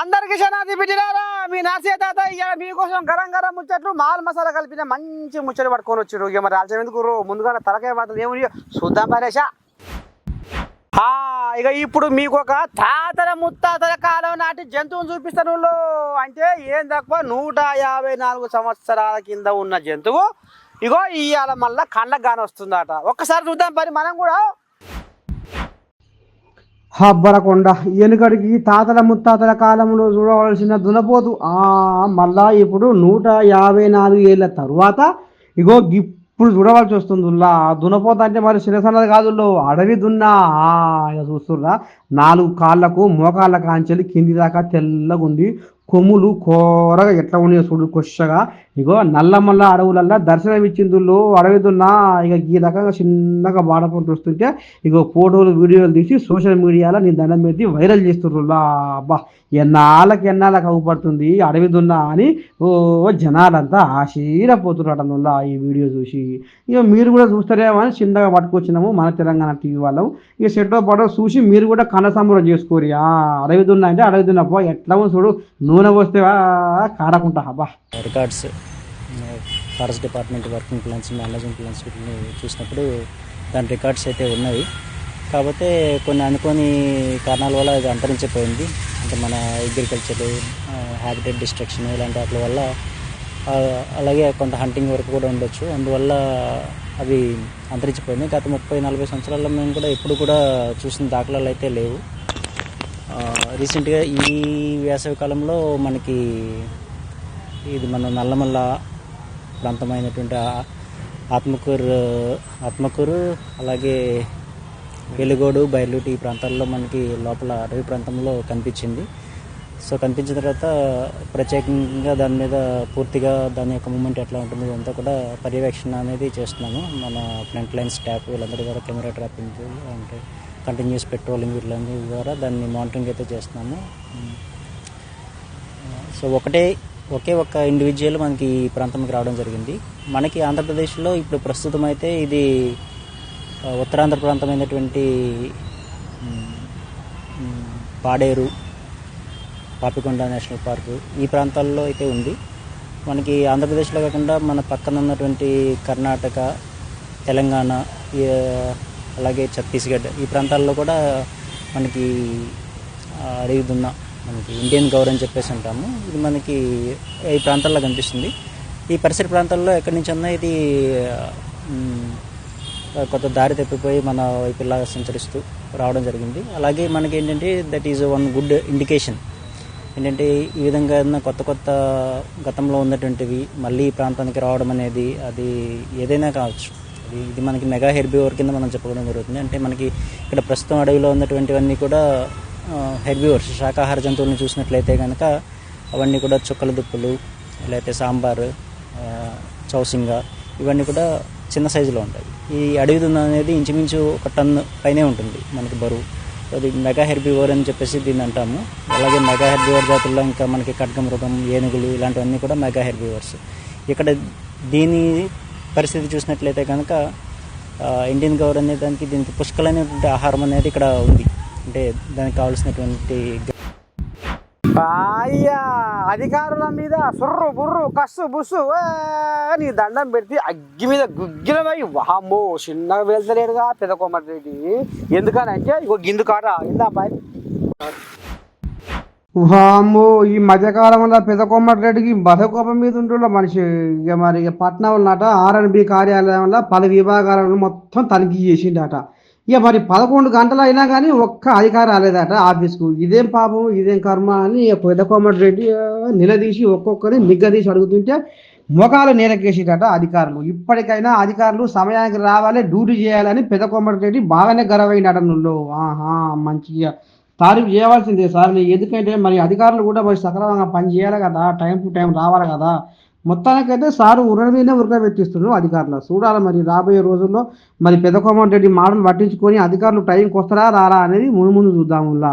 అందరికి శనాది బిడ్డలారా మీ నాసే తాత ఇవాళ మీకోసం గరం గరం ముచ్చట్లు మాల్ మసాలా కలిపిన మంచి ముచ్చట్లు పట్టుకొని వచ్చారు ఇక మరి ఆలస్యం ఎందుకు ముందుగా తలకాయ వాతలు ఏమి చూద్దాం పరేషా. ఇక ఇప్పుడు మీకు ఒక తాతల ముత్తాతల కాలం నాటి జంతువును చూపిస్తాను అంటే ఏం తక్కువ నూట యాభై నాలుగు సంవత్సరాల కింద ఉన్న జంతువు. ఇగో ఇవాళ మళ్ళా కళ్ళకు గాని వస్తుందట ఒక్కసారి చూద్దాం మరి మనం కూడా హబ్బరకొండ. వెనుకడికి తాతల ముత్తాతల కాలంలో చూడవలసిన దునపోతు. ఆ మళ్ళా ఇప్పుడు నూట యాభై నాలుగు ఏళ్ళ తరువాత ఇగో ఇప్పుడు చూడవలసి వస్తుంది. ఉల్లా దునపోత అంటే మరి శిరసన్నది కాదు అడవి దున్నా. చూస్తుర్రా. నాలుగు కాళ్ళకు మోకాళ్ళ కాంచెలు కింది దాకా తెల్లగుండి కొమ్ములు కోరగా ఎట్లా ఉన్నాయో చూడు కొచ్చగా ఇగో నల్లమల్ల అడవులల్లా దర్శనం అడవిదున్నా ఇక ఈ రకంగా చిన్నగా వాడకుండా వస్తుంటే ఇగో ఫోటోలు వీడియోలు తీసి సోషల్ మీడియాలో నీ దండం పెట్టి వైరల్ చేస్తుర్రులా అబ్బా ఎన్నాళ్ళకి ఎన్నాళ్ళకి అవుపడుతుంది అడవి దున్నా అని ఓ జనాలంతా ఆశీరపోతున్నట్టులా ఈ వీడియో చూసి. ఇక మీరు కూడా చూస్తారేమో అని చిన్నగా పట్టుకొచ్చినాము మన తెలంగాణ టీవీ వాళ్ళం. ఇక సెట్లో పడవ చూసి మీరు కూడా కనసంబరం చేసుకోరు. ఆ అంటే అడవిదున్నప్ప ఎట్లా ఉంది చూడు నూనె పోస్తే కాడకుంటా అబ్బా. Records. Forest department working plans managing plans వీటిని చూసినప్పుడు దాని రికార్డ్స్ అయితే ఉన్నవి. కాకపోతే కొన్ని అనుకోని కారణాల వల్ల అది అంతరించిపోయింది. అంటే మన అగ్రికల్చర్ హ్యాబిటెట్ డిస్ట్రక్షన్ ఇలాంటి వాటి వల్ల అలాగే కొంత హంటింగ్ వరకు కూడా ఉండొచ్చు. అందువల్ల అవి అంతరించిపోయింది. గత ముప్పై నలభై సంవత్సరాల్లో మేము కూడా ఎప్పుడు కూడా చూసిన దాఖలాలు అయితే లేవు. రీసెంట్గా ఈ వేసవి కాలంలో మనకి ఇది మన నల్లమల్ల ప్రాంతమైనటువంటి ఆత్మకూరు ఆత్మకూరు అలాగే వెలుగోడు బయలుటి ఈ ప్రాంతాల్లో మనకి లోపల అడవి ప్రాంతంలో కనిపించింది. సో కనిపించిన తర్వాత ప్రత్యేకంగా దాని మీద పూర్తిగా దాని యొక్క మూమెంట్ ఎట్లా ఉంటుంది ఇదంతా కూడా పర్యవేక్షణ అనేది చేస్తున్నాము. మన ఫ్రంట్ లైన్ స్టాఫ్ వీళ్ళందరి ద్వారా కెమెరా ట్రాపింగ్ అంటే కంటిన్యూస్ పెట్రోలింగ్ వీళ్ళందరి ద్వారా దాన్ని మానిటరింగ్ అయితే చేస్తున్నాము. సో ఒకటే ఒకే ఒక్క ఇండివిజువల్ మనకి ఈ ప్రాంతంకి రావడం జరిగింది. మనకి ఆంధ్రప్రదేశ్లో ఇప్పుడు ప్రస్తుతం అయితే ఇది ఉత్తరాంధ్ర ప్రాంతమైనటువంటి పాడేరు పాపికొండ నేషనల్ పార్కు ఈ ప్రాంతాల్లో అయితే ఉంది. మనకి ఆంధ్రప్రదేశ్లో కాకుండా మన పక్కన ఉన్నటువంటి కర్ణాటక తెలంగాణ అలాగే ఛత్తీస్గఢ్ ఈ ప్రాంతాల్లో కూడా మనకి ఆ, అడవి దున్న మనకి ఇండియన్ గౌర్ అని చెప్పేసి అంటాము. ఇది మనకి ఈ ప్రాంతాల్లో కనిపిస్తుంది. ఈ పరిసర ప్రాంతాల్లో ఎక్కడి నుంచి అన్నా ఇది కొత్త దారి తప్పిపోయి మన వైపు ఇలా సంచరిస్తూ రావడం జరిగింది. అలాగే మనకి ఏంటంటే that is one good indication ఏంటంటే ఈ విధంగా కొత్త కొత్త గతంలో ఉన్నటువంటివి మళ్ళీ ఈ ప్రాంతానికి రావడం అనేది అది ఏదైనా కావచ్చు. అది ఇది మనకి మెగా హెర్బివర్ కింద మనం చెప్పుకోవడం జరుగుతుంది. అంటే మనకి ఇక్కడ ప్రస్తుతం అడవిలో ఉన్నటువంటివన్నీ కూడా హెర్బివర్స్ శాకాహార జంతువులను చూసినట్లయితే కనుక అవన్నీ కూడా చుక్కల దుప్పులు లేకపోతే సాంబారు చౌసింగ ఇవన్నీ కూడా చిన్న సైజులో ఉంటాయి. ఈ అడవి దున్న అనేది ఇంచుమించు ఒక టన్ పైనే ఉంటుంది మనకి బరువు. అది మెగా హెర్బివోర్ అని చెప్పేసి దీన్ని అంటాము. అలాగే మెగా హెర్బివోర్ జాతుల్లో ఇంకా మనకి ఖడ్గమృగం ఏనుగులు ఇలాంటివన్నీ కూడా మెగా హెర్బివర్స్ ఇక్కడ దీని పరిస్థితి చూసినట్లయితే కనుక ఇండియన్ గౌర్ అనే దానికి దీనికి పుష్కలైనటువంటి ఆహారం అనేది ఇక్కడ ఉంది. అంటే దానికి కావాల్సినటువంటి అయ్యా అధికారుల మీద సుర్రు బుర్రు కస్సు బుస్సు ఏ, నీ దండం పెడితే అగ్గి మీద గుగ్గిలమై వామ్మో చిన్నగా వెళ్తలేడుగా పెద్ద కొమ్మటి ఎందుకని అంటే ఇగో గిందు కాట ఇందా పై వామ్మో ఈ మధ్యకాలంలో పెద్ద కొమ్మటిరెడ్డికి బతకోపం మీద ఉంటుండ మనిషి. ఇక మరి ఇక పట్నం నాట ఆర్ఎన్బి కార్యాలయంలో పలు విభాగాలను మొత్తం తనిఖీ చేసిండట. ఇక మరి పదకొండు గంటలు అయినా కానీ ఒక్క అధికారం రాలేదట ఆఫీస్కు. ఇదేం పాపం ఇదేం కర్మ అని పెద్ద కొమ్మటిరెడ్డి నిలదీసి ఒక్కొక్కరిని నిగ్గదీసి అడుగుతుంటే మొఖాలు నేరకేసేటట అధికారులు. ఇప్పటికైనా అధికారులు సమయానికి రావాలి డ్యూటీ చేయాలని పెద్ద కొమ్మటిరెడ్డి బాగానే గర్వైనట నువ్వు. ఆహా మంచిగా తారీఫ్ చేయవలసిందే సార్. ఎందుకంటే మరి అధికారులు కూడా మరి సక్రమంగా పని చేయాలి కదా టైం టు టైం రావాలి కదా. మొత్తానికైతే సారు ఉరడ ఉరకబెట్టిస్తున్నారు అధికారులు. చూడాలి మరి రాబోయే రోజుల్లో మరి పెద్ద రెడ్డి మాటలు పట్టించుకొని అధికారులు టైంకి వస్తారా రారా అనేది ముందు ముందు చూద్దాములా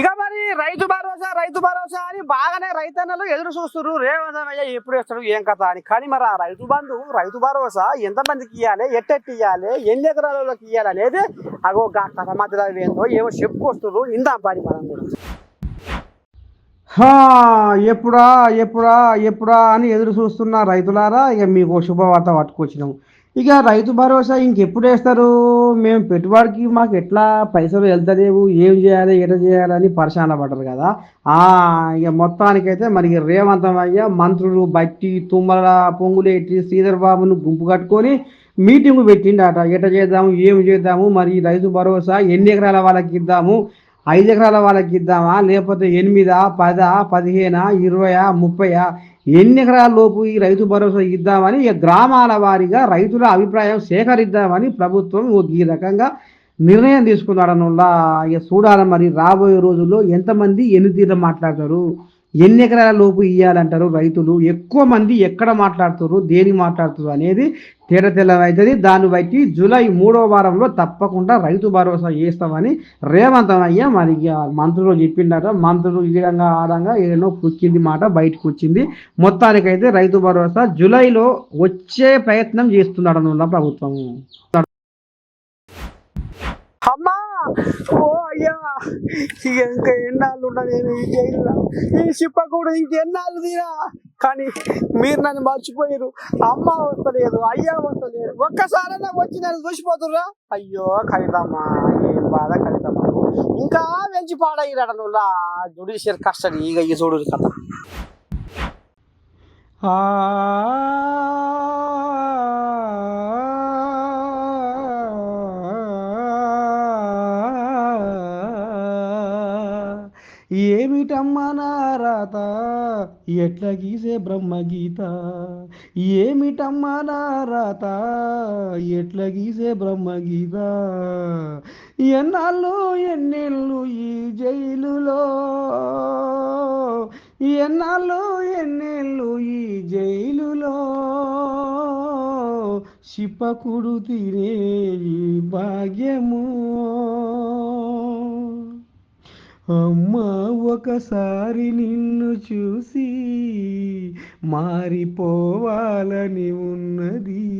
ఇక మరి రైతు భరోసా రైతు భరోసా అని బాగానే రైతన్నలు ఎదురు చూస్తున్నారు. రేవంతమయ్య ఎప్పుడు వేస్తాడు ఏం కథ అని. కానీ మరి ఆ రైతు బంధు రైతు భరోసా ఎంతమందికి ఇవ్వాలి ఎట్టెట్టి ఇవ్వాలి ఎన్ని ఎకరాలలోకి ఇవ్వాలి అనేది అగో కథ మధ్యలో ఏందో ఏమో చెప్పుకొస్తున్నారు. ఇందాం పని మనం కూడా. ఎప్పుడా ఎప్పుడా ఎప్పుడా అని ఎదురు చూస్తున్న రైతులారా ఇక మీకు శుభవార్త పట్టుకొచ్చినాము ఇక రైతు భరోసా ఇంకెప్పుడు వేస్తారు? మేము పెట్టుబడికి మాకు ఎట్లా పైసలు వెళ్తలేవు ఏం చేయాలి ఎట్లా చేయాలని పరిశాన పడ్డారు కదా. ఇక మొత్తానికైతే మరి ఇక రేవంతం మంత్రులు బట్టి తుమ్మల పొంగులేటి శ్రీధర్ బాబును గుంపు కట్టుకొని మీటింగ్ పెట్టిండట. ఎట్లా చేద్దాము ఏం చేద్దాము మరి రైతు భరోసా ఎన్ని ఎకరాల వాళ్ళకి ఇద్దాము? ఐదు ఎకరాల వాళ్ళకి ఇద్దామా? లేకపోతే ఎనిమిదా పదా పదిహేనా ఇరవయా ముప్పయా? ఎన్ని ఎకరాల లోపు ఈ రైతు భరోసా ఇద్దామని గ్రామాల వారీగా రైతుల అభిప్రాయం సేకరిద్దామని ప్రభుత్వం ఈ రకంగా నిర్ణయం తీసుకున్నాడనుల్లా. ఇక చూడాలి మరి రాబోయే రోజుల్లో ఎంతమంది ఎన్ని తీర్లు మాట్లాడతారు? ఎన్ని ఎకరాల లోపు ఇయ్యాలంటారు రైతులు? ఎక్కువ మంది ఎక్కడ మాట్లాడుతారు దేని మాట్లాడుతారు అనేది తేట తెల్లమవుతుంది దాన్ని బట్టి జూలై మూడవ వారంలో తప్పకుండా రైతు భరోసా చేస్తామని రేవంత్ అయ్య మరి మంత్రులు చెప్పిండట. మంత్రులు ఈ విధంగా ఆడంగా ఏదో కుక్కింది మాట బయటకు వచ్చింది మొత్తానికైతే రైతు భరోసా జూలైలో వచ్చే ప్రయత్నం చేస్తున్నాడు అన్న ప్రభుత్వం ఓ అయ్యా ఇక ఇంకా ఎన్నాళ్ళు ఉన్నా నేను ఈ జైల్లో ఈ చిప్ప కూడా ఇంకెన్నాళ్ళు తీరా? కానీ మీరు నన్ను మర్చిపోయారు అమ్మ వస్తలేదు అయ్యా వస్తలేదు. ఒక్కసారైనా వచ్చి నన్ను చూసిపోతుర్రా అయ్యో కవితమ్మా ఏం బాధ కవితమ్మ. ఇంకా వెంచి పాడయ్యాడ నువ్వు. జుడిషియల్ కస్టడీ ఇక ఈ చూడు కథ. ఆ ఎట్లా గీసే బ్రహ్మగీత ఏమిటమ్మా నా రాత? ఎట్ల గీసే బ్రహ్మగీత ఎన్నాళ్ళు ఎన్నెళ్ళు ఈ జైలులో? ఎన్నాళ్ళు ఎన్నెళ్ళు ఈ జైలులో? శిపకుడు తినే ఈ భాగ్యము? అమ్మా ఒకసారి నిన్ను చూసి మారిపోవాలని ఉన్నది.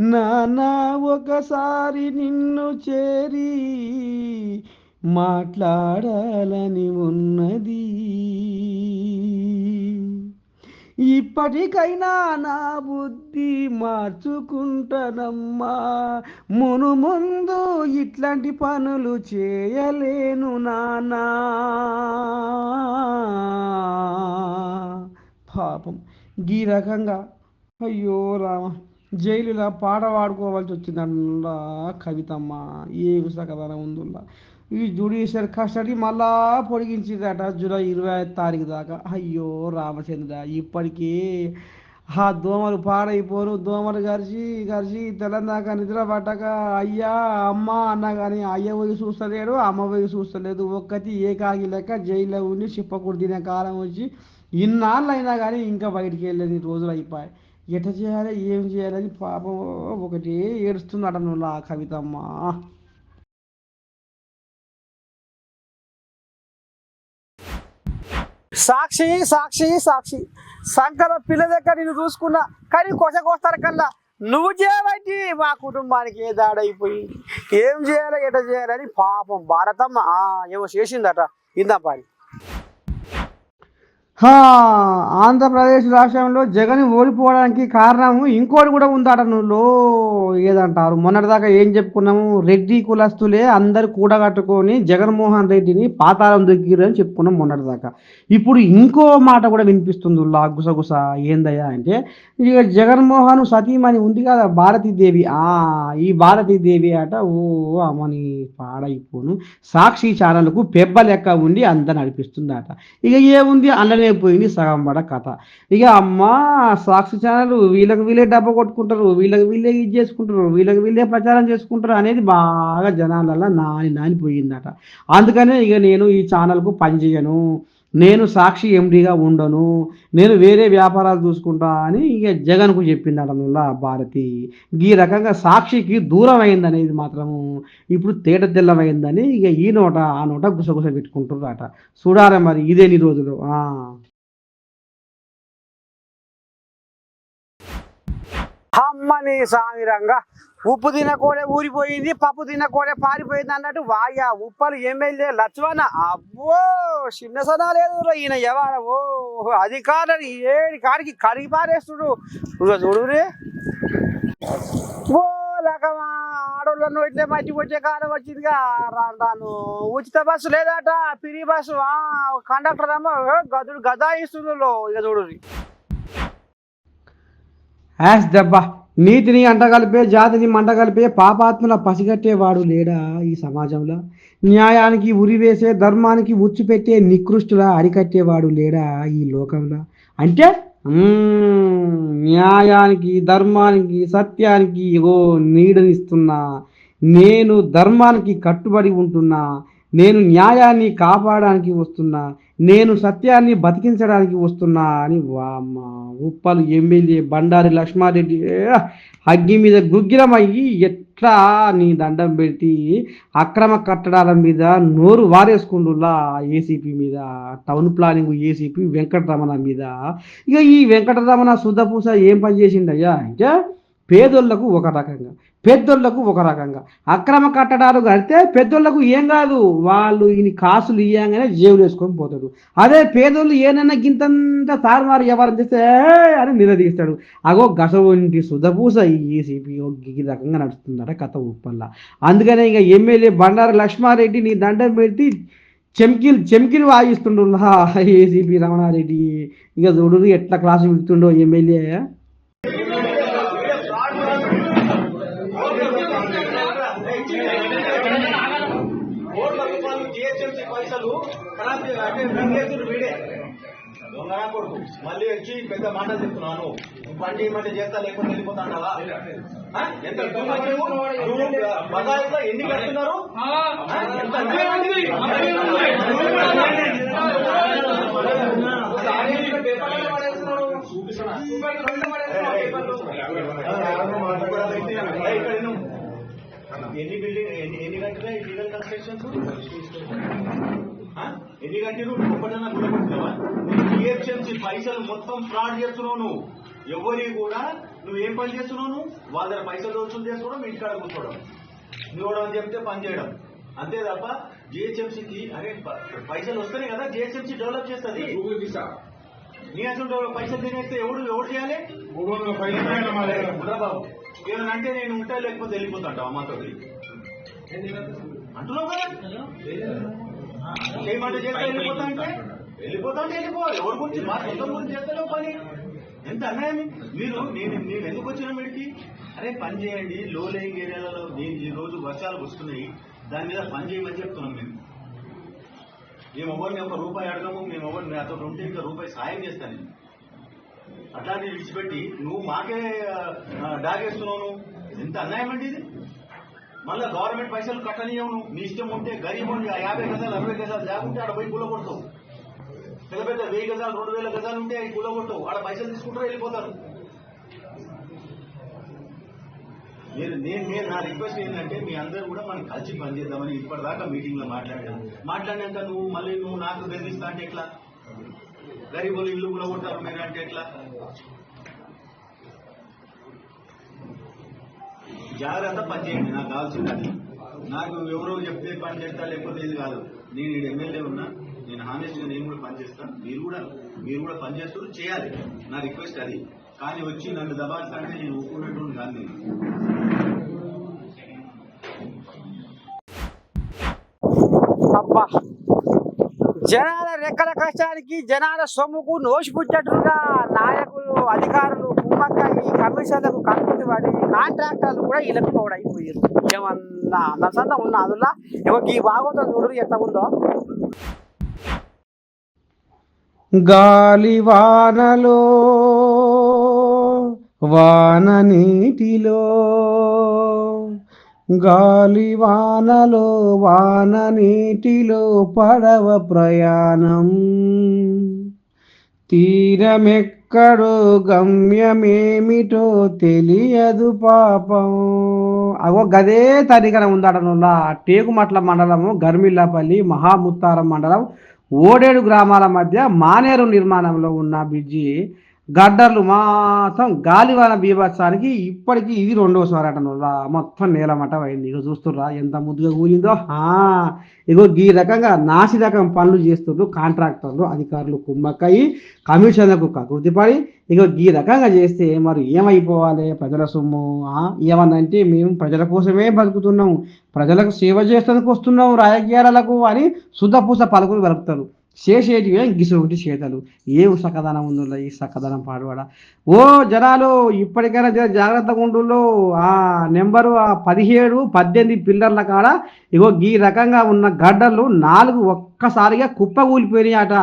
నానా ఒకసారి నిన్ను చేరి మాట్లాడాలని ఉన్నది. ఇప్పటికైనా నా బుద్ధి మార్చుకుంటానమ్మా. మును ముందు ఇట్లాంటి పనులు చేయలేను నానా పాపం. ఈ రకంగా అయ్యో రామ జైలులా పాట పాడుకోవాల్సి వచ్చిందల్లా కవితమ్మ. ఏ విశాఖ ఉందిలా. ఈ జుడిషియల్ కస్టడీ మళ్ళా పొడిగించిందట జూలై ఇరవై ఐదు తారీఖు దాకా. అయ్యో రామచంద్ర ఇప్పటికీ ఆ దోమలు పాడైపోను. దోమలు గరిచి గరిచి తెలంగాణ నిద్ర పట్టక అయ్యా అమ్మ అన్న కానీ అయ్య పోయి చూస్తలేడు అమ్మ పోయి చూస్తలేదు. ఒక్కటి ఏకాగి లెక్క జైల్లో ఉండి చిప్పకుడు తినే కాలం వచ్చి ఇన్నాళ్ళు అయినా కానీ ఇంకా బయటికి వెళ్ళేది రోజులు అయిపోయాయి ఎట చేయాలి ఏం చేయాలని పాపం ఒకటి ఏడుస్తుందట నువ్వు ఆ కవితమ్మ. సాక్షి సాక్షి సాక్షి. శంకర పిల్ల దగ్గర నేను చూసుకున్నా కానీ కొసకొస్తారు కల్లా. నువ్వు చేయబట్టి మా కుటుంబానికి ఏ దాడైపోయి ఏం చేయాలి ఎట చేయాలని పాపం భారతమ్మ ఆ, ఏమో చేసిందట ఇందా పని ఆంధ్రప్రదేశ్ రాష్ట్రంలో జగన్ ఓడిపోవడానికి కారణం ఇంకోటి కూడా ఉందట నువ్వు. ఏదంటారు? మొన్నటిదాకా ఏం చెప్పుకున్నాము? రెడ్డి కులస్తులే అందరు కూడగట్టుకొని జగన్మోహన్ రెడ్డిని పాతాళం దొక్కిరు అని చెప్పుకున్నాం మొన్నటిదాకా. ఇప్పుడు ఇంకో మాట కూడా వినిపిస్తుంది ఉల్లా గుసగుస. ఏందయ్యా అంటే ఇక జగన్మోహన్ సతీమణి ఉంది కదా భారతీదేవి. ఆ ఈ భారతీదేవి అట ఓ అమ్మని పాడైపోను. సాక్షి ఛానల్కు పెబ్బ లెక్క ఉండి అంత నడిపిస్తుందట. ఇక ఏముంది అల్లనే పోయింది సగం పడ కథ. ఇక అమ్మ సాక్షి ఛానల్ వీళ్ళకి వీళ్ళే డబ్బా కొట్టుకుంటారు వీళ్ళకి వీళ్ళే ఇది చేసుకుంటారు వీళ్ళకి వీళ్ళే ప్రచారం చేసుకుంటారు అనేది బాగా జనాలల్లో నాని నాని పోయిందట అందుకనే ఇక నేను ఈ ఛానల్కు పని చేయను. నేను సాక్షి ఎండిగా ఉండను నేను వేరే వ్యాపారాలు చూసుకుంటా అని ఇక జగన్కు చెప్పిందట ముల్లా భారతి. ఈ రకంగా సాక్షికి దూరం అయిందనేది మాత్రము ఇప్పుడు తేట తెల్లమైందని ఇక ఈ నోట ఆ నోట గుసగుస పెట్టుకుంటున్నారట చూడారా మరి ఇదేని రోజులు. అమ్మని సామిరంగా ఉప్పు తినకోడే ఊరిపోయింది పప్పు తినకోడే పారిపోయింది అన్నట్టు వాయా ఉప్పలు ఎమ్మెల్యే లక్ష్మణ అబ్బో చిన్న సనా లేదు ఈయన ఎవర ఓ అధికారులు ఏడి కాడికి కడిగి పారేస్తుడు. ఇదిగో చూడు రే. ఓ లకమా ఆడోళ్ళను ఇట్లే మట్టి వచ్చే కాలం వచ్చిందిగా రాను రాను. ఉచిత బస్సు లేదట పిరి బస్సు. కండక్టర్ అమ్మ గదుడు గదాయిస్తుంది ఇక చూడు యాస్ దెబ్బ. నీతిని అంటగలిపే జాతిని మంటగలిపే పాపాత్మల పసిగట్టేవాడు లేడా ఈ సమాజంలో? న్యాయానికి ఉరివేసే ధర్మానికి ఉచ్చిపెట్టే నికృష్టుల అరికట్టేవాడు లేడా ఈ లోకంలో? అంటే న్యాయానికి ధర్మానికి సత్యానికి ఇగో నీడనిస్తున్నా. నేను ధర్మానికి కట్టుబడి ఉంటున్నా. నేను న్యాయాన్ని కాపాడడానికి వస్తున్నా నేను సత్యాన్ని బతికించడానికి వస్తున్నా అని వామ్మ ఉప్పలు ఎమ్మెల్యే బండారి లక్ష్మారెడ్డి. అగ్గి మీద గుగ్గిరమయ్యి ఎట్లా నీ దండం పెట్టి అక్రమ కట్టడాల మీద నోరు వారేసుకుండులా ఏసీపీ మీద టౌన్ ప్లానింగ్ ఏసీపీ వెంకటరమణ మీద. ఇక ఈ వెంకటరమణ శుద్ధపూస ఏం పని చేసిండయ్యా? ఇంకా పేదోళ్ళకు ఒక రకంగా. పెద్దోళ్ళకు ఒక రకంగా. అక్రమ కట్టడాలు కడితే పెద్దోళ్ళకు ఏం కాదు. వాళ్ళు ఈయన కాసులు ఇయ్యంగానే జేబులు వేసుకొని పోతాడు అదే పేదోళ్ళు ఏనన్నా గింతంత తారుమారు వ్యవహారం చేస్తే అని నిలదీస్తాడు. అగో గసవంటి సుధపూస ఈ ఏసీపీ ఈ రకంగా నడుస్తుందట కథ ఉప్పల్లా అందుకనే ఇక ఎమ్మెల్యే బండారు లక్ష్మారెడ్డి నీ దండం పెట్టి చెమ్కిలు చెమ్కిలు వాయిస్తుండు. ఏసీపీ రమణారెడ్డి. ఇక చూడు ఎట్లా క్లాసు విడుతుండో ఎమ్మెల్యే కోట్ల రూపాయలు జిహెచ్ఎంసీ పైసలు ఖరాబ్ చేయాలి. అంటే మింగేస్తుడు వీడే దొంగనా కొడుకు మళ్ళీ వచ్చి పెద్ద మాట చెప్తున్నాను పని చేయమంటే చేస్తా లేకపోతే వెళ్ళిపోతా? ఎంత ఎన్ని కడుతున్నారు బిల్డింగ్ ఎన్ని ఎన్ని కట్టినా ఇల్లీగల్ కన్స్ట్రక్షన్స్ ఎన్ని కట్టిరు ఒక్కటన్నా గుర్తుపెట్టుకోవా జిహెచ్ఎంసీ పైసలు మొత్తం ఫ్రాడ్ చేస్తున్నావు నువ్వు. ఎవరి కూడా నువ్వు ఏం పని చేస్తున్నావు నువ్వు? వాళ్ళ దగ్గర పైసలు వసూలు చేసుకోవడం మీ ఇంటికాడ కూర్చోవడం. నువ్వు అని చెప్తే పని చేయడం. అంతే తప్ప జిహెచ్ఎంసీకి అరే పైసలు వస్తేనే కదా జిహెచ్ఎంసీ డెవలప్ చేస్తుంది. నీ అసలు పైసలు తినేస్తే ఎవడు ఎవడు చేయాలి? బాబు. అంటే నేను ఉంటా లేకపోతే వెళ్ళిపోతాంటావా మాతో అంటున్నావు కదా? చేయమంటే చేస్తే వెళ్ళిపోతా అంటే? వెళ్ళిపోతా అంటే వెళ్ళిపోవాలి. ఎవరి గురించి మా సొంతం గురించి చేస్తలేవు పని. ఎంత అన్యాయం? మీరు నేను నేను ఎందుకు వచ్చిన వీడికి అరే పని చేయండి. లో లేయింగ్ ఏరియాలలో నేను ఈ రోజు వర్షాలు వస్తున్నాయి దాని మీద పని చేయమని చెప్తున్నాం మేము. మేము ఎవరిని ఒక రూపాయి అడగము. మేము ఎవరిని అతను ఉంటే ఇంకా రూపాయి సాయం చేస్తాను. నేను అట్లాంటివి విడిచిపెట్టి నువ్వు మాకే డాగేస్తున్నావు ఎంత అన్యాయం అండి ఇది? మళ్ళా గవర్నమెంట్ పైసలు కట్టనీయవు నువ్వు. నీ ఇష్టం ఉంటే గరీబ్ ఉండి ఆ యాభై గజాలు అరవై గజాలు లేకుంటే ఆడ పోయి కూల కొడతావు. పెద్ద పెద్ద వెయ్యి గజాలు రెండు వేల గజాలు ఉంటే అవి కూల కొడతావు. ఆడ పైసలు తీసుకుంటారు వెళ్ళిపోతారు. మీరు నేను నేను నా రిక్వెస్ట్ ఏంటంటే మీ అందరూ కూడా మనం కలిసి పనిచేద్దామని ఇప్పటిదాకా మీటింగ్లో మాట్లాడాను మాట్లాడినాక నువ్వు మళ్ళీ నువ్వు నాకు బెదిరిస్తా అంటే ఎట్లా? గరీబులు ఇల్లు కూడా కొట్టారు మీరు అంటే ఎట్లా? జాగ్రత్త పనిచేయండి నాకు కావాల్సింది అది. నాకు ఎవరో చెప్తే పని చేస్తా లేకపోతే ఇది కాదు. నేను ఇక్కడ ఎమ్మెల్యే ఉన్నా నేను హానెస్ట్గా నేను కూడా పనిచేస్తాను మీరు కూడా మీరు కూడా పని చేయాలి. నా రిక్వెస్ట్ అది. కానీ వచ్చి నన్ను దబాల్సాలంటే నేను ఒప్పుకున్నట్టు కాదు నేను. అబ్బా! జనాల రెక్కల కష్టానికి జనాల సొమ్ముకు నోసిపుచ్చట్టుగా నాయకులు అధికారులు కుమ్మక్క ఈ కమిషన్లకు కట్టుబడి పడి కాంట్రాక్టర్లు కూడా ఇలకపోవడం అయిపోయారు. ఏమన్నా నసంతా ఉన్నా అందులో? ఏమో ఈ బాగుంటుంది చూడరు ఎట్లా ఉందో. గాలి వానలో వాన నీటిలో గాలి వానలో వాన నీటిలో పడవ ప్రయాణం. తీరమెక్కడో గమ్యమేమిటో తెలియదు పాపం. అగో గదే తనికన ఉందటనులా టేకుమట్ల మండలము గర్మిల్లపల్లి మహాముత్తారం మండలం ఓడేడు గ్రామాల మధ్య మానేరు నిర్మాణంలో ఉన్న బ్రిడ్జి గడ్డర్లు మాత్రం గాలివాన బీభత్సానికి ఇప్పటికీ ఇది రెండోసారి అటనులా మొత్తం నేలమట అయింది ఇక చూస్తుర్రా ఎంత ముద్దుగా కూలిందో. ఆ, ఇగో ఈ రకంగా నాసి రకం పనులు చేస్తుండ్రు కాంట్రాక్టర్లు అధికారులు కుమ్మక్కయి కమిషన్లకు కకృతిపడి ఇగో ఈ రకంగా చేస్తే మరి ఏమైపోవాలి ప్రజల సొమ్ము? ఆ, మేము ప్రజల కోసమే బతుకుతున్నాము. ప్రజలకు సేవ చేసేందుకు వస్తున్నాం రాజకీయాలకు అని శుద్ధపూస పలుకులు పలుకుతారు. చేసేటివే గిసుగుటి చేతలు. ఏ సకదనం ఉందో ఈ సకదనం పాడువాడ? ఓ జనాలు ఇప్పటికైనా జర జాగ్రత్తగా ఉండులో ఆ నెంబరు ఆ పదిహేడు పద్దెనిమిది పిల్లర్ల కాడ ఇగో ఈ రకంగా ఉన్న గడ్డలు నాలుగు ఒక్కసారిగా కుప్పగూలిపోయినాయి అట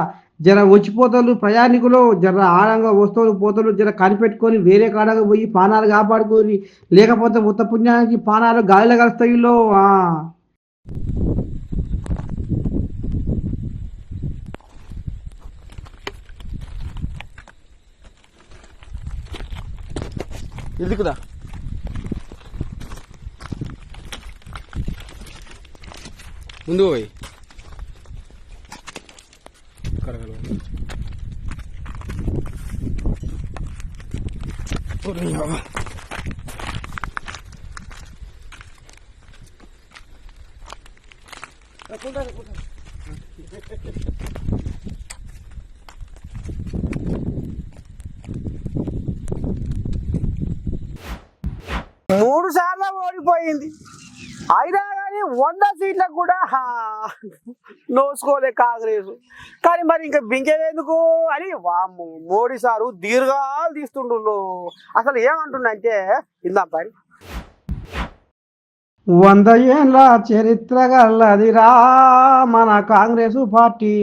జర వచ్చిపోతలు ప్రయాణికులు జర ఆడంగా వస్తువులు పోతలు జర కనిపెట్టుకొని వేరే కాడకు పోయి పానాలు కాపాడుకొని లేకపోతే ఉత్త పుణ్యానికి పానాలు గాలిలో కలుస్తాయిలో ఆ ఎందుకుదా ముందు పోయి మూడు సార్లు ఓడిపోయింది అయినా కానీ వంద సీట్లకు కూడా నోసుకోలే కాంగ్రెస్. కానీ మరి ఇంకా బింకేందుకు అని వామ్ము మోడీ సారు దీర్ఘాలు తీస్తుండు అసలు ఏమంటుండంటే ఇందాం పని వంద ఏళ్ళ చరిత్ర గల్లదిరా మన కాంగ్రెస్ పార్టీ.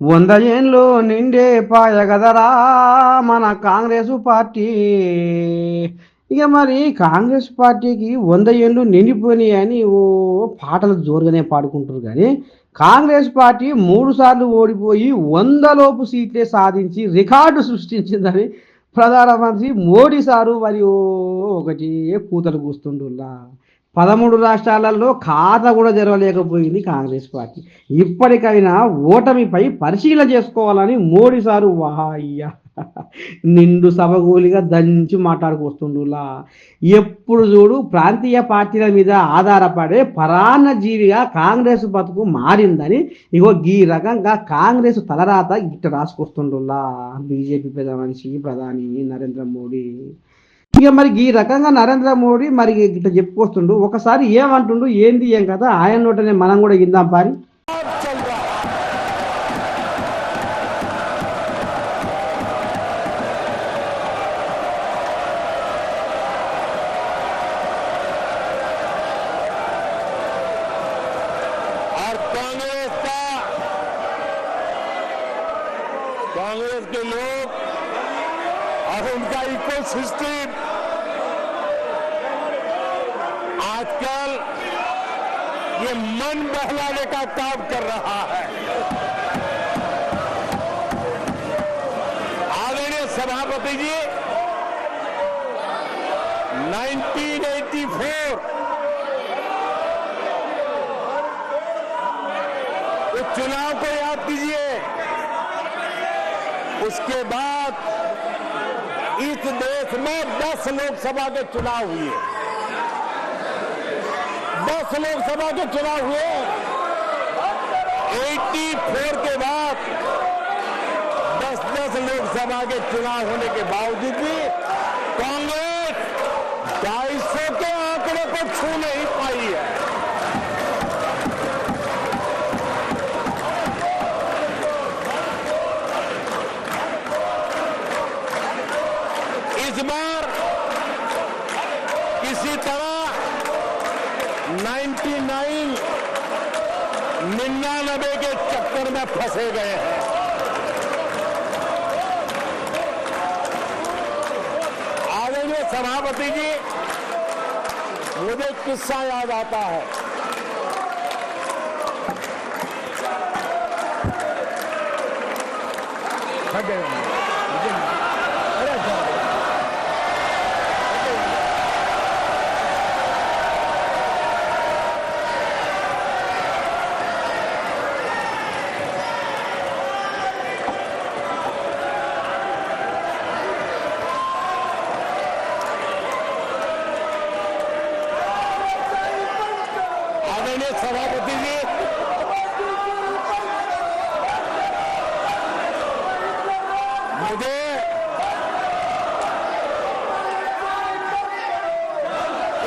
వంద ఏళ్ళు నిండే పాయగదరా మన కాంగ్రెస్ పార్టీ. ఇక మరి కాంగ్రెస్ పార్టీకి వంద ఏళ్ళు నిండిపోయినాయని అని ఓ పాటలు జోరుగానే పాడుకుంటారు కానీ కాంగ్రెస్ పార్టీ మూడు సార్లు ఓడిపోయి వందలోపు సీట్లే సాధించి రికార్డు సృష్టించిందని ప్రధానమంత్రి మోడీ సారు మరియు ఒకటి కూతలు కూస్తుండులా పదమూడు రాష్ట్రాలలో ఖాతా కూడా జరగలేకపోయింది కాంగ్రెస్ పార్టీ. ఇప్పటికైనా ఓటమిపై పరిశీలన చేసుకోవాలని మోడీ సారు వాయ్యా నిండు సభగోలిగా దంచి మాట్లాడుకొస్తుండులా ఎప్పుడు చూడు ప్రాంతీయ పార్టీల మీద ఆధారపడే పరాన్న జీవిగా కాంగ్రెస్ బతుకు మారిందని ఇగో ఈ రకంగా కాంగ్రెస్ తలరాత ఇట్ట రాసుకొస్తుండులా బీజేపీ పెద్ద మనిషి ప్రధాని నరేంద్ర మోడీ. ఇక మరి ఈ రకంగా నరేంద్ర మోడీ మరి ఇట్లా చెప్పుకొస్తుండు ఒకసారి ఏమంటుండు ఏంది ఏం కదా ఆయన నోటనే మనం కూడా ఇందాం పారి. उसके बाद इस देश में 10 लोकसभा के चुनाव हुए। 10 लोकसभा के चुनाव हुए। 84 के बाद 10 10 लोकसभा के चुनाव होने के बावजूद भी कांग्रेस 250 के आंकड़े को छू नहीं पाई है। में फंसे गए हैं। आदरणीय सभापति जी मुझे किस्सा याद आता है। आदरणीय सभापति जी मुझे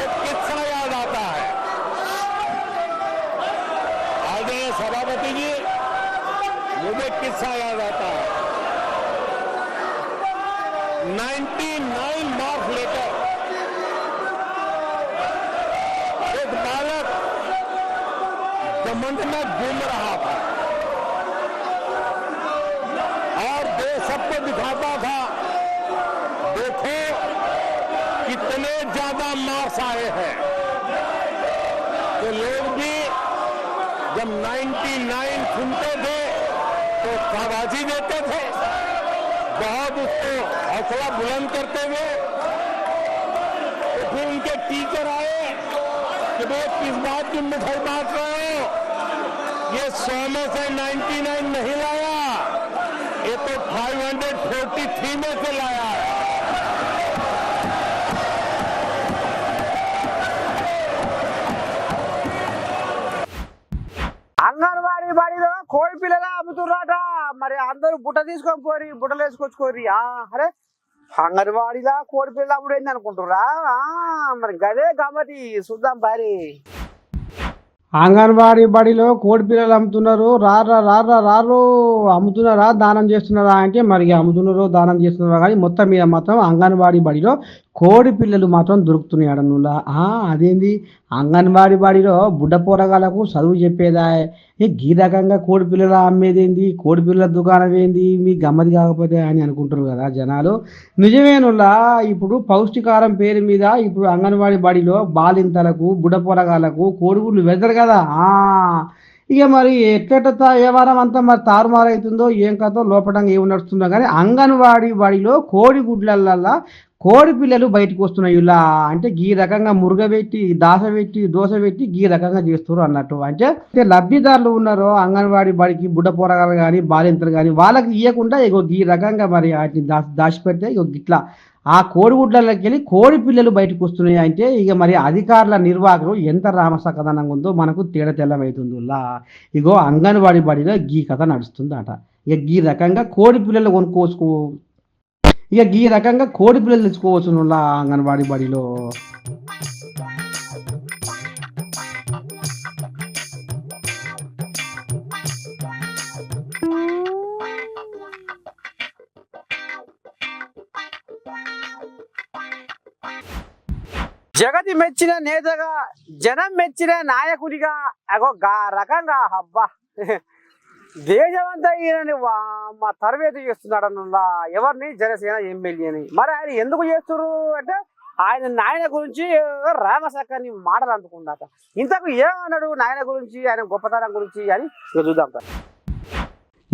एक किस्सा याद आता है आदरणीय सभापति जी मुझे एक किस्सा याद आता है 99 मार्क्स लेकर। एक बालक घमंड में घूम रहा था। और देश सबको दिखाता था, देखो कितने ज़्यादा मार्क्स आए हैं। तो लोग भी जब 99 सुनते थे तो शाबाशी देते थे। बहुत उसको हौसला बुलंद करते हुए तो फिर उनके टीचर आए कि भाई किस बात की मिठाई बांट रहे हो? ये सौ में से 99 नहीं लाया। ये तो 543 में से लाया। है వాడి బడిలో కోడి పిల్లలు అమ్ముతుర్రాట. మరి అందరూ బుట్ట తీసుకొని పోరి బుట్టలు వేసుకొచ్చుకోరి ఆ, అరే అంగన్వాడీలా కోడి పిల్లలు అప్పుడు ఏంది అనుకుంటురా ఆ, మరి గదే కాబట్టి చూద్దాం భారీ అంగన్వాడీ బడిలో కోడి పిల్లలు అమ్ముతున్నారు. రారా రారా రారు. అమ్ముతున్నారా దానం చేస్తున్నారా అంటే మరి అమ్ముతున్నారు దానం చేస్తున్నారా కానీ మొత్తం మీద మాత్రం అంగన్వాడీ బడిలో కోడి పిల్లలు మాత్రం దొరుకుతున్నాయి అడనులా అదేంది? అంగన్వాడీ బడిలో బుడ్డ పోరగాలకు చదువు చెప్పేదా ఏ గీ రకంగా కోడి పిల్లలు అమ్మేదేంది? కోడి పిల్లల దుకాణం ఏంది? మీ గమ్మది కాకపోతే అని అనుకుంటారు కదా జనాలు. నిజమేనులా ఇప్పుడు పౌష్టికారం పేరు మీద ఇప్పుడు అంగన్వాడీ బడిలో బాలింతలకు బుడ్డ పోరగాళ్ళకు కోడిగుడ్లు వెళ్తారు కదా. ఇక మరి ఎట్లెట్ట తా- వ్యవహారం అంతా మరి తారుమారు అవుతుందో ఏం కథో లోపటంగా ఏమి నడుస్తుందో కానీ అంగన్వాడీ బడిలో కోడిగుడ్లల్లా కోడి పిల్లలు బయటకు వస్తున్నాయి ఇలా అంటే ఈ రకంగా మురుగబెట్టి దాస పెట్టి దోశ పెట్టి ఈ రకంగా చేస్తారు అన్నట్టు. అంటే లబ్ధిదారులు ఉన్నారో అంగన్వాడీ బడికి బుడ్డ పోరగాలు కానీ బాలింతలు కానీ వాళ్ళకి ఇవ్వకుండా ఇగో ఈ రకంగా మరి వాటిని దాచి దాచిపెడితే ఇగో ఇట్లా ఆ కోడిగుడ్లకి వెళ్ళి కోడి పిల్లలు బయటకు వస్తున్నాయి అంటే ఇక మరి అధికారుల నిర్వాహకులు ఎంత రామసకదనంగా ఉందో మనకు తేడా తెల్లమవుతుందిలా ఇగో అంగన్వాడీ బడిలో గీ కథ నడుస్తుందట. ఇక ఈ రకంగా కోడి పిల్లలు కొనుక్కోసుకో ఇక ఈ రకంగా కోడి పిల్లలు తెచ్చుకోవచ్చు లా అంగన్వాడీ బడిలో. జగతి మెచ్చిన నేతగా జనం మెచ్చిన నాయకుడిగా అగో గా రకంగా అబ్బా. దేశమంతా ఈయనని వా- మా తరవేతి చేస్తున్నాడు అన్న ఎవరిని జనసేన ఎమ్మెల్యేని? మరి ఆయన ఎందుకు చేస్తున్నారు అంటే ఆయన నాయన గురించి రామసక్కని మాటలు అందుకున్నాక ఇంతకు ఏమన్నాడు నాయన గురించి ఆయన గొప్పతనం గురించి అని చూద్దాం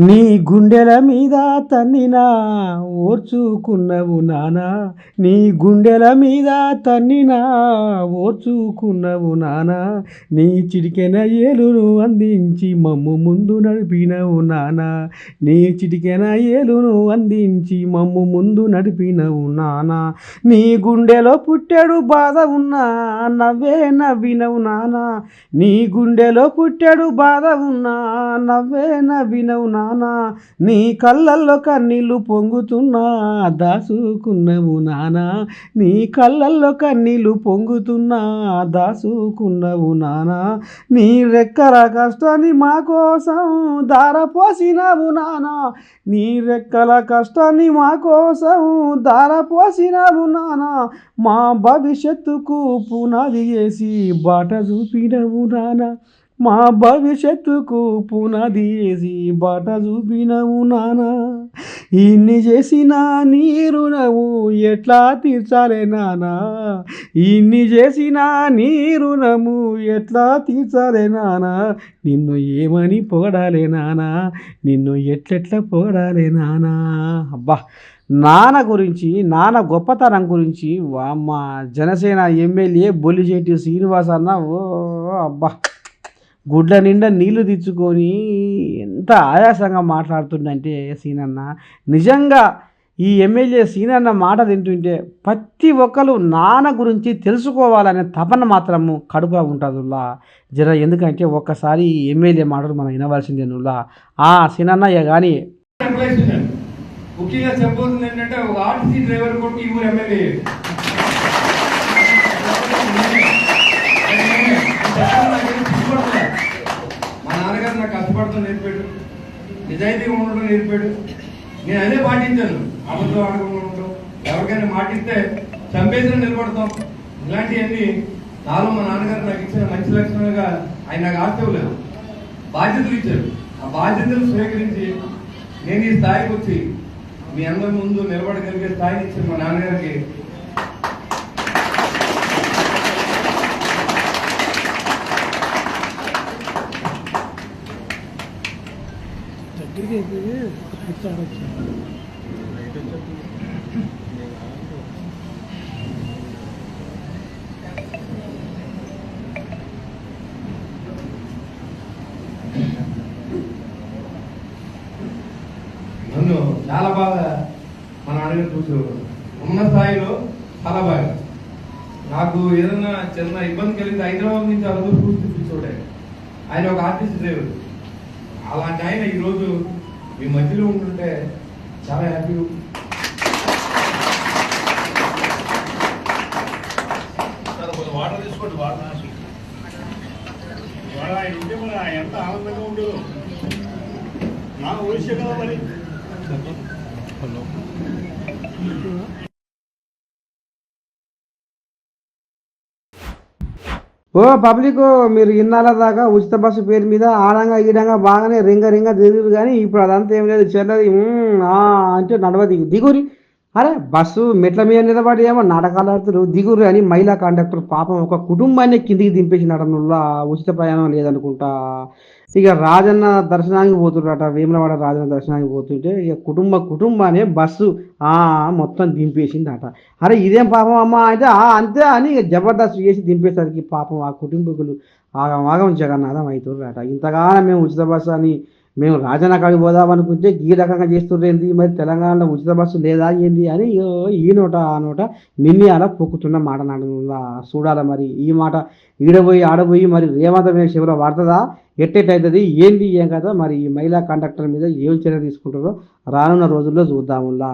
నీ గుండెల మీద తన్నినా ఓర్చుకున్నవు నానా. నీ గుండెల మీద తన్నినా ఓర్చుకున్నవు నానా. నీ చిటికెన ఏలును అందించి మమ్ము ముందు నడిపినవు నానా. నీ చిటికెన ఏలును అందించి మమ్ము ముందు నడిపినవు నానా. నీ గుండెలో పుట్టాడు బాధ ఉన్నా నవ్వే నవ్వినవు నానా. నీ గుండెలో పుట్టాడు బాధ ఉన్నా నవ్వే నవ్వినవు నానా. నీ కళ్ళల్లో కన్నీళ్ళు పొంగుతున్నా దాసుకున్నాము నానా. నీ కళ్ళల్లో కన్నీళ్ళు పొంగుతున్నా దాసుకున్నవు నానా. నీ రెక్కల కష్టాన్ని మా కోసం దారపోసినవు నానా. నీ రెక్కల కష్టాన్ని మా కోసం దారపోసినవు నానా. మా భవిష్యత్తుకు పునాది చేసి బాట చూపినవు నానా. మా భవిష్యత్తుకు పునాది వేసి బాట చూపినవు నానా. ఇన్ని చేసిన నీ రుణము ఎట్లా తీర్చాలే నానా? ఇన్ని చేసిన నీ రుణము ఎట్లా తీర్చాలే నానా? నిన్ను ఏమని పొగడాలే నానా? నిన్ను ఎట్లెట్లా పొగడాలే నానా? అబ్బా! నాన్న గురించి నాన్న గొప్పతనం గురించి మా జనసేన ఎమ్మెల్యే బొల్లిశెట్టి శ్రీనివాస్ అన్న ఓ అబ్బా! గుడ్ల నిండా నీళ్ళు తెచ్చుకొని ఎంత ఆయాసంగా మాట్లాడుతుండంటే సీనన్న. నిజంగా ఈ ఎమ్మెల్యే సీనన్న మాట తింటుంటే ప్రతి ఒక్కరు నాన్న గురించి తెలుసుకోవాలనే తపన మాత్రము కడుపులో ఉంటుందిలా జర ఎందుకంటే ఒక్కసారి ఈ ఎమ్మెల్యే మాటలు మనం వినవలసిందే నుల్లా. ఆ సీనన్నయ్య కానీ ముఖ్యంగా చెప్పబోతుంది ఏంటంటే ఒక ఆర్టీసీ డ్రైవర్ కొట్టి ఈ ఊరు ఎమ్మెల్యే. కష్టపడతాం నేర్పాడు. నిజాయితీగా ఉండడం నేర్పాడు. నేను అదే పాటించాను. అబద్ధం ఆడకుండా ఉండటం. ఎవరికైనా మాటిస్తే చంపేసిన నిలబడతాం. ఇలాంటివన్నీ నాలో మా నాన్నగారు నాకు ఇచ్చిన మంచి లక్షణాలుగా ఆయన నాకు ఆశలేదు బాధ్యతలు ఇచ్చారు. ఆ బాధ్యతలు స్వీకరించి నేను ఈ స్థాయికి వచ్చి మీ అందరి ముందు నిలబడగలిగే స్థాయిని ఇచ్చిన మా నాన్నగారికి నన్ను చాలా బాగా మన అడిగిన చూసేవాడు ఉన్న స్థాయిలో చాలా బాగా. నాకు ఏదైనా చిన్న ఇబ్బంది కలిగితే హైదరాబాద్ నుంచి అరదు పూర్తి చూడే ఆయన ఒక ఆర్టిస్ట్ డ్రైవర్ అలాంటి ఆయన ఈరోజు మీ మధ్యలో ఉంటుంటే చాలా హ్యాపీగా ఉంది. వాటర్ తీసుకోండి వాటర్ ఇవాళ ఆయన ఉంటే మరి ఆయన ఎంత ఆనందంగా ఉండదు నా ఊరిసే కదా మరి ఓ పబ్లిక్ మీరు ఇన్నాళ్ళ దాకా ఉచిత బస్సు పేరు మీద ఆడంగా ఈడంగా బాగానే రింగ రింగ తిరుగురు కానీ ఇప్పుడు అదంతా ఏం లేదు చెల్లది అంటే నడవది. దిగురి. అరే బస్సు మెట్ల మీద నిలబడి ఏమో నాటకాలు ఆడుతున్నారు దిగురు అని మహిళా కండక్టర్ పాపం ఒక కుటుంబాన్ని కిందికి దింపేసినాడు నువ్వు ఉచిత ప్రయాణం లేదనుకుంటా. ఇక రాజన్న దర్శనానికి పోతుండట వేములవాడ రాజన్న దర్శనానికి పోతుంటే ఇక కుటుంబ కుటుంబాన్ని బస్సు ఆ మొత్తం దింపేసిందట. అరే ఇదేం పాపం అమ్మ? అయితే "ఆ, అంతే అని జబర్దస్త్ చేసి దింపేసరికి పాపం ఆ కుటుంబకులు ఆగం ఆగం జగన్నాథం అవుతుండ్రట ఇంతగానో మేము ఉచిత బస్సు అని మేము రాజన్న పోదాం అనుకుంటే ఈ రకంగా చేస్తుండేంది మరి తెలంగాణలో ఉచిత బస్సు లేదా ఏంది అని ఈ నోట ఆ నోట నిన్ని అలా పొక్కుతున్న మాట నాడు చూడాలి మరి. ఈ మాట ఈడపోయి ఆడబోయి మరి రేవంతమైన మీద శివలో పడుతుందా ఎట్టెట్టవుతుంది ఏంది ఏం కదా మరి ఈ మహిళా కండక్టర్ మీద ఏం చర్య తీసుకుంటారో రానున్న రోజుల్లో చూద్దాములా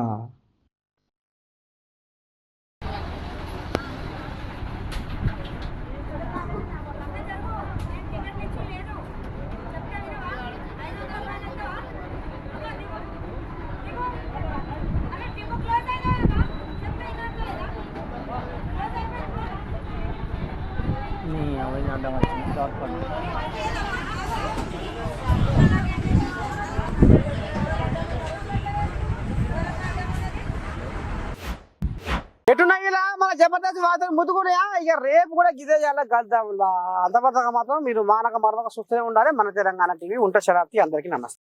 ఎటున్నా ఇలా మన జబర్దస్త్ వార్తలు ముదుకున్నాయా ఇక రేపు కూడా గిదే చేయాలి గద్దాంలా అంతవరకు మాత్రం మీరు మానక మరొక చూస్తూనే ఉండాలి. మన తెలంగాణ టీవీ ఉంటే శరాబ్ది అందరికీ నమస్తే